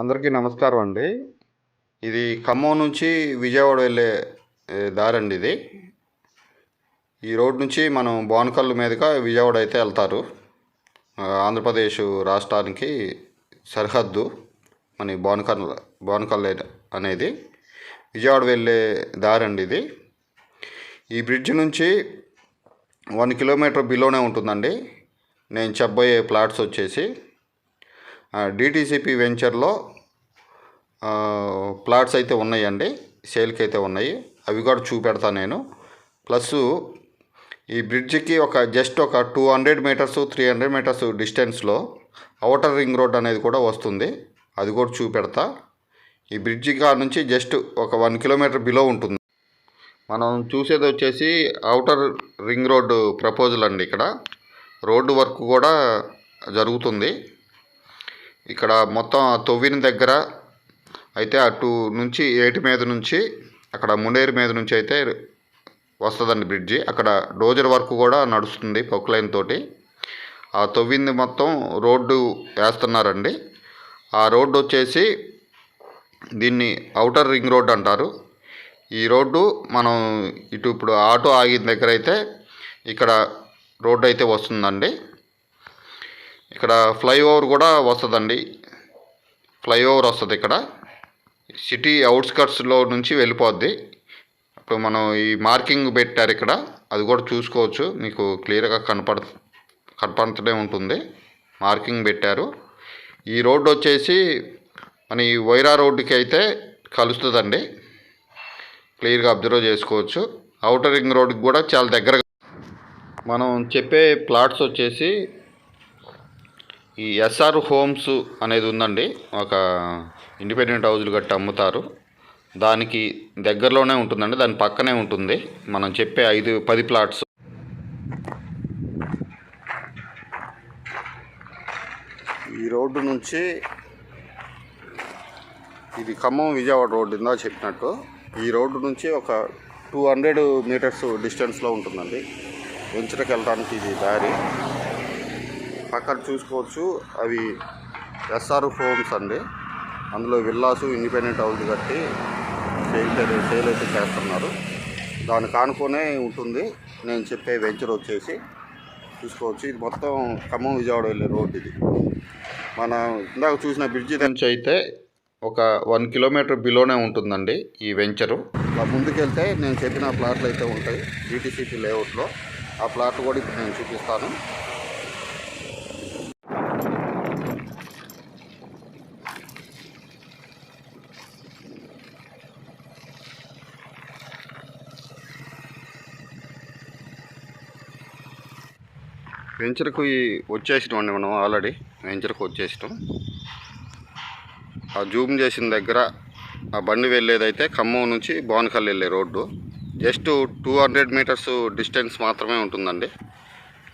అందరికీ నమస్కారం అండి. ఇది ఖమ్మం నుంచి విజయవాడ వెళ్ళే దారి అండి ఇది. ఈ రోడ్ నుంచి మనం బోనకల్లు మీదుగా విజయవాడ అయితే వెళ్తారు. ఆంధ్రప్రదేశ్ రాష్ట్రానికి సరిహద్దు మన బోనకల్ బోనకల్ అనేది. విజయవాడ వెళ్ళే దారి అండి ఇది. ఈ బ్రిడ్జ్ నుంచి వన్ కిలోమీటర్ బిలోనే ఉంటుందండి. నేను చెప్పబోయే ప్లాట్స్ వచ్చేసి డిటీసీపీ వెంచర్లో ప్లాట్స్ అయితే ఉన్నాయండి. సేల్కి అయితే ఉన్నాయి. అవి కూడా చూపెడతాను నేను. ప్లస్ ఈ బ్రిడ్జికి ఒక జస్ట్ ఒక two hundred meters three hundred meters డిస్టెన్స్లో అవుటర్ రింగ్ రోడ్ అనేది కూడా వస్తుంది. అది కూడా చూపెడతా. ఈ బ్రిడ్జి కాడ నుంచి జస్ట్ ఒక వన్ కిలోమీటర్ బిలో ఉంటుంది. మనం చూసేది వచ్చేసి అవుటర్ రింగ్ రోడ్డు ప్రపోజల్ అండి ఇక్కడ. రోడ్డు వర్క్ కూడా జరుగుతుంది. ఇక్కడ మొత్తం ఆ తొవ్విన దగ్గర అయితే అటు నుంచి ఏటి మీద నుంచి అక్కడ మునేరు మీద నుంచి అయితే వస్తుందండి బ్రిడ్జి. అక్కడ డోజర్ వర్క్ కూడా నడుస్తుంది పొక్లైన్ తోటి. ఆ తొవ్వింది మొత్తం రోడ్డు వేస్తున్నారండి. ఆ రోడ్డు వచ్చేసి దీన్ని అవుటర్ రింగ్ రోడ్ అంటారు. ఈ రోడ్డు మనం ఇటు ఇప్పుడు ఆటో ఆగిన దగ్గర అయితే ఇక్కడ రోడ్డు అయితే వస్తుందండి. ఇక్కడ ఫ్లైఓవర్ కూడా వస్తుందండి. ఫ్లైఓవర్ వస్తుంది ఇక్కడ. సిటీ అవుట్స్కట్స్లో నుంచి వెళ్ళిపోద్ది. ఇప్పుడు మనం ఈ మార్కింగ్ పెట్టారు ఇక్కడ. అది కూడా చూసుకోవచ్చు. మీకు క్లియర్గా కనపడ కనపడుతూనే ఉంటుంది. మార్కింగ్ పెట్టారు. ఈ రోడ్డు వచ్చేసి మన ఈ వైరా రోడ్డుకి అయితే కలుస్తుందండి. క్లియర్గా అబ్జర్వ్ చేసుకోవచ్చు. అవుటర్ రింగ్ రోడ్డుకి కూడా చాలా దగ్గరగా మనం చెప్పే ప్లాట్స్ వచ్చేసి ఈ ఎస్ఆర్ హోమ్స్ అనేది ఉందండి. ఒక ఇండిపెండెంట్ హౌజులు గట్టి అమ్ముతారు. దానికి దగ్గరలోనే ఉంటుందండి. దాని పక్కనే ఉంటుంది. మనం చెప్పే ఐదు పది ప్లాట్స్. ఈ రోడ్డు నుంచి ఇది ఖమ్మం విజయవాడ రోడ్డు ఇందా చెప్పినట్టు. ఈ రోడ్డు నుంచి ఒక టూ హండ్రెడ్ మీటర్స్ డిస్టెన్స్లో ఉంటుందండి. వెంచర్కి వెళ్ళడానికి ఇది దారి. పక్కన చూసుకోవచ్చు. అవి ఎస్ఆర్ హోమ్స్ అండి. అందులో విల్లాసు ఇండిపెండెంట్ హౌస్ కట్టి సేల్ సేల్ అయితే చేస్తున్నారు. దానికి ఆనుకునే ఉంటుంది. నేను చెప్పే వెంచర్ వచ్చేసి చూసుకోవచ్చు. ఇది మొత్తం ఖమ్మం విజయవాడ వెళ్ళే రోడ్ ఇది. మన ఇందాక చూసిన బ్రిడ్జి నుంచి అయితే ఒక వన్ కిలోమీటర్ బిలోనే ఉంటుందండి ఈ వెంచరు అలా ముందుకెళ్తే నేను చెప్పిన ప్లాట్లు అయితే ఉంటాయి. జీటీసీపీ లేఅవుట్లో ఆ ప్లాట్ కూడా ఇప్పుడు నేను చూపిస్తాను. వెంచర్కు వచ్చేసినాం అండి మనం ఆల్రెడీ. వెంచర్కు వచ్చేసినాం. ఆ జూమ్ చేసిన దగ్గర ఆ బండి వెళ్ళేదైతే ఖమ్మం నుంచి బోనకల్ వెళ్ళే road. Just two hundred meters distance మాత్రమే ఉంటుందండి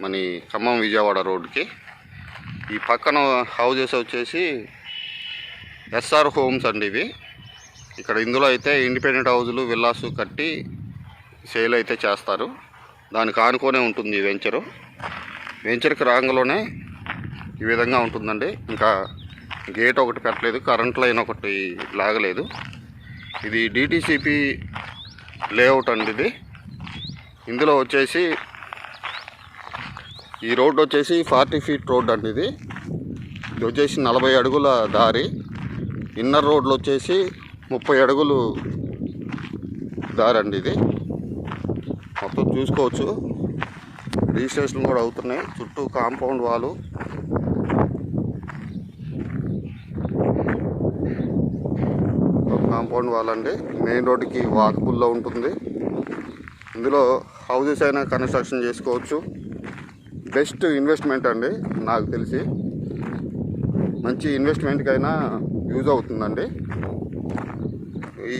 మన ఖమ్మం విజయవాడ రోడ్డుకి. ఈ పక్కన హౌజెస్ వచ్చేసి ఎస్ఆర్ హోమ్స్ అండి ఇవి. ఇక్కడ ఇందులో అయితే ఇండిపెండెంట్ హౌజులు విల్లాసు కట్టి సేల్ అయితే చేస్తారు. దానికి ఆనుకోనే ఉంటుంది ఈ వెంచరు. వెంచర్కి రాంగలోనే ఈ విధంగా ఉంటుందండి. ఇంకా గేట్ ఒకటి పెట్టలేదు కరెంట్ లైన్ ఒకటి లాగలేదు. ఇది డిటీసీపీ లేఅవుట్ అండి ఇది. ఇందులో వచ్చేసి ఈ రోడ్డు వచ్చేసి ఫార్టీ ఫీట్ రోడ్ అండి ఇది. ఇది వచ్చేసి నలభై అడుగుల దారి. ఇన్నర్ రోడ్లు వచ్చేసి ముప్పై అడుగులు దారి అండి ఇది. మొత్తం చూసుకోవచ్చు. రిజిస్ట్రేషన్ కూడా అవుతున్నాయి. చుట్టూ కాంపౌండ్ వాళ్ళు కాంపౌండ్ వాల్ అండి మెయిన్ రోడ్డుకి వాకబుల్లో ఉంటుంది. ఇందులో హౌజెస్ అయినా కన్స్ట్రక్షన్ చేసుకోవచ్చు. బెస్ట్ ఇన్వెస్ట్మెంట్ అండి నాకు తెలిసి. మంచి ఇన్వెస్ట్మెంట్కి అయినా యూజ్ అవుతుందండి.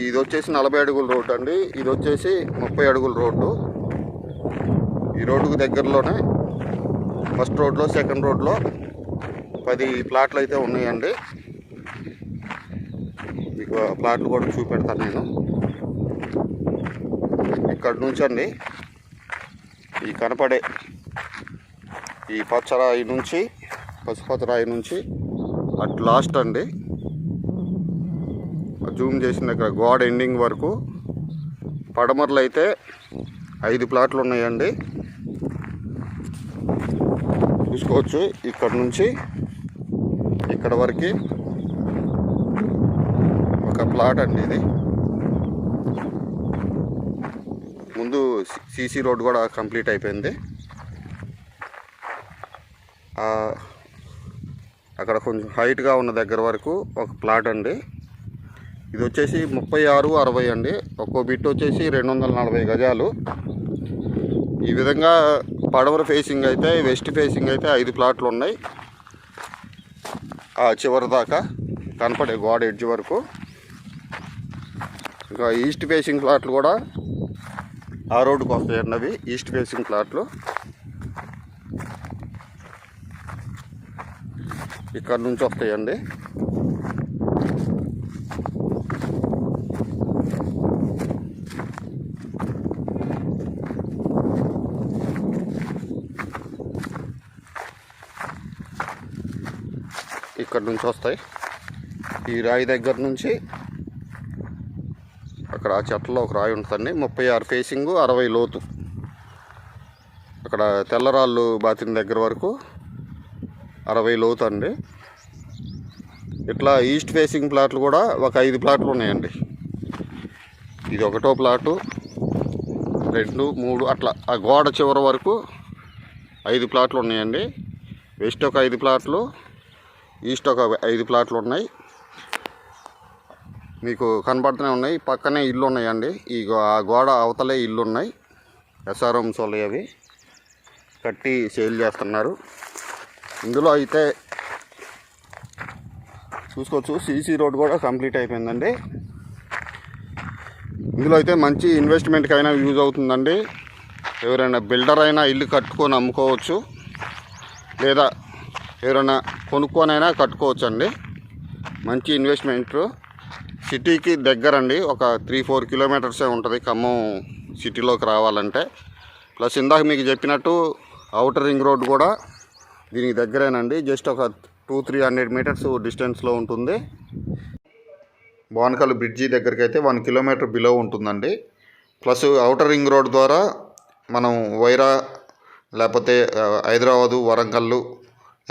ఇది వచ్చేసి నలభై అడుగుల రోడ్డు అండి. ఇది వచ్చేసి ముప్పై అడుగుల రోడ్డు. ఈ రోడ్డుకు దగ్గరలోనే ఫస్ట్ రోడ్లో సెకండ్ రోడ్లో పది ప్లాట్లు అయితే ఉన్నాయండి. మీకు ప్లాట్లు కూడా చూపెడతాను నేను. ఇక్కడ నుంచి అండి ఈ కనపడే ఈ పచ్చరాయి నుంచి పసుపచ్చ రాయి నుంచి అట్ లాస్ట్ అండి. జూమ్ చేసిన దగ్గర గోడ ఎండింగ్ వరకు పడమరలు అయితే ఐదు ప్లాట్లు ఉన్నాయండి. చూసుకోవచ్చు. ఇక్కడ నుంచి ఇక్కడ వరకు ఒక ప్లాట్ అండి ఇది. ముందు సీసీ రోడ్ కూడా కంప్లీట్ అయిపోయింది. అక్కడ కొంచెం హైట్గా ఉన్న దగ్గర వరకు ఒక ప్లాట్ అండి. ఇది వచ్చేసి ముప్పై ఆరు అరవై అండి. ఒక్కో బిట్ వచ్చేసి రెండు వందల నలభై గజాలు. ఈ విధంగా పడవర ఫేసింగ్ అయితే వెస్ట్ ఫేసింగ్ అయితే ఐదు ప్లాట్లు ఉన్నాయి. ఆ చివరి దాకా కనపడే గోడ ఎడ్జ్ వరకు. ఇంకా ఈస్ట్ ఫేసింగ్ ప్లాట్లు కూడా ఆ రోడ్డుకు వస్తాయండి అవి ఈస్ట్ ఫేసింగ్ ప్లాట్లు. ఇక్కడ నుంచి వస్తాయండి. ఇక్కడ నుంచి వస్తాయి. ఈ రాయి దగ్గర నుంచి అక్కడ ఆ చెట్లలో ఒక రాయి ఉంటుందండి. ముప్పై ఆరు ఫేసింగ్ అరవై లోతు. అక్కడ తెల్లరాళ్ళు బాతిన దగ్గర వరకు అరవై లోతు అండి. ఇట్లా ఈస్ట్ ఫేసింగ్ ప్లాట్లు కూడా ఒక ఐదు ప్లాట్లు ఉన్నాయండి. ఇది ఒకటో ప్లాటు రెండు మూడు అట్లా ఆ గోడ చివరి వరకు ఐదు ప్లాట్లు ఉన్నాయండి. వెస్ట్ ఒక ఐదు ప్లాట్లు ఈస్ట్ ఒక ఐదు ప్లాట్లు ఉన్నాయి. మీకు కనపడుతూనే ఉన్నాయి. పక్కనే ఇల్లు ఉన్నాయండి. ఈ గో- ఆ గోడ అవతలే ఇల్లు ఉన్నాయి. ఎస్ఆర్ఎంస్ వాళ్ళు అవి కట్టి సేల్ చేస్తున్నారు. ఇందులో అయితే చూసుకోవచ్చు. సీసీ రోడ్ కూడా కంప్లీట్ అయిపోయిందండి. ఇందులో అయితే మంచి ఇన్వెస్ట్మెంట్కి అయినా యూజ్ అవుతుందండి. ఎవరైనా బిల్డర్ అయినా ఇల్లు కట్టుకొని అమ్ముకోవచ్చు. లేదా ఎవరైనా కొనుక్కొనైనా కట్టుకోవచ్చు అండి మంచి ఇన్వెస్ట్మెంట్ సిటీకి దగ్గరండి. ఒక త్రీ ఫోర్ కిలోమీటర్సే ఉంటుంది ఖమ్మం సిటీలోకి రావాలంటే. ప్లస్ ఇందాక మీకు చెప్పినట్టు అవుటర్ రింగ్ రోడ్ కూడా దీనికి దగ్గరేనండి. జస్ట్ ఒక టూ త్రీ హండ్రెడ్ మీటర్స్ డిస్టెన్స్లో ఉంటుంది. బోనకల్ బ్రిడ్జి దగ్గరికి అయితే వన్ కిలోమీటర్ బిలో ఉంటుందండి. ప్లస్ అవుటర్ రింగ్ రోడ్ ద్వారా మనం వైరా లేకపోతే హైదరాబాదు వరంగల్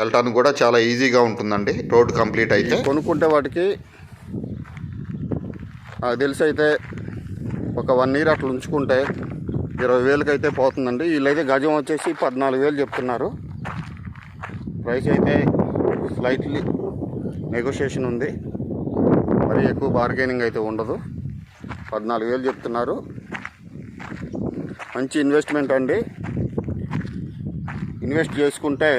వెళ్ళటానికి కూడా చాలా ఈజీగా ఉంటుందండి. రోడ్ కంప్లీట్ అయితే. కొనుక్కుంటే వాటికి నాకు తెలిసి అయితే ఒక వన్ ఇయర్ అట్లా ఉంచుకుంటే ఇరవై వేలకి అయితే పోతుందండి. వీళ్ళైతే గజం వచ్చేసి పద్నాలుగు వేలు చెప్తున్నారు. ప్రైస్ అయితే స్లైట్లీ నెగోషియేషన్ ఉంది. మరి ఎక్కువ బార్గెనింగ్ అయితే ఉండదు. పద్నాలుగు వేలు చెప్తున్నారు. మంచి ఇన్వెస్ట్మెంట్ అండి. ఇన్వెస్ట్ చేసుకుంటే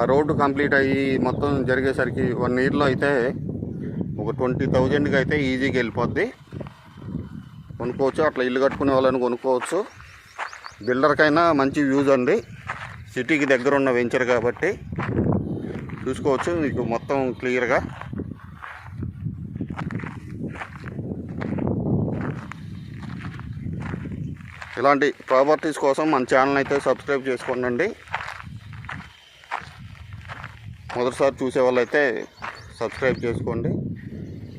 ఆ రోడ్డు కంప్లీట్ అయ్యి మొత్తం జరిగేసరికి వన్ ఇయర్లో అయితే ఒక ట్వంటీ థౌజండ్కి అయితే ఈజీగా వెళ్ళిపోద్ది. కొనుక్కోవచ్చు అట్లా ఇల్లు కట్టుకునే వాళ్ళని కొనుక్కోవచ్చు. బిల్డర్కైనా మంచి వ్యూజ్ అండి సిటీకి దగ్గర ఉన్న వెంచర్ కాబట్టి చూసుకోవచ్చు మీకు మొత్తం క్లియర్గా. ఇలాంటి ప్రాపర్టీస్ కోసం మన ఛానల్ అయితే సబ్స్క్రైబ్ చేసుకోండి మొదటిసారి చూసే వాళ్ళైతే సబ్స్క్రైబ్ చేసుకోండి.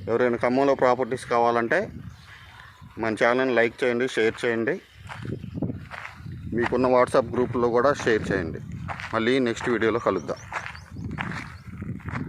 ఎవరైనా ఖమ్మంలో ప్రాపర్టీస్ కావాలంటే మన ఛానల్ని లైక్ చేయండి షేర్ చేయండి. మీకున్న వాట్సాప్ గ్రూప్లో కూడా షేర్ చేయండి. మళ్ళీ నెక్స్ట్ వీడియోలో కలుద్దాం.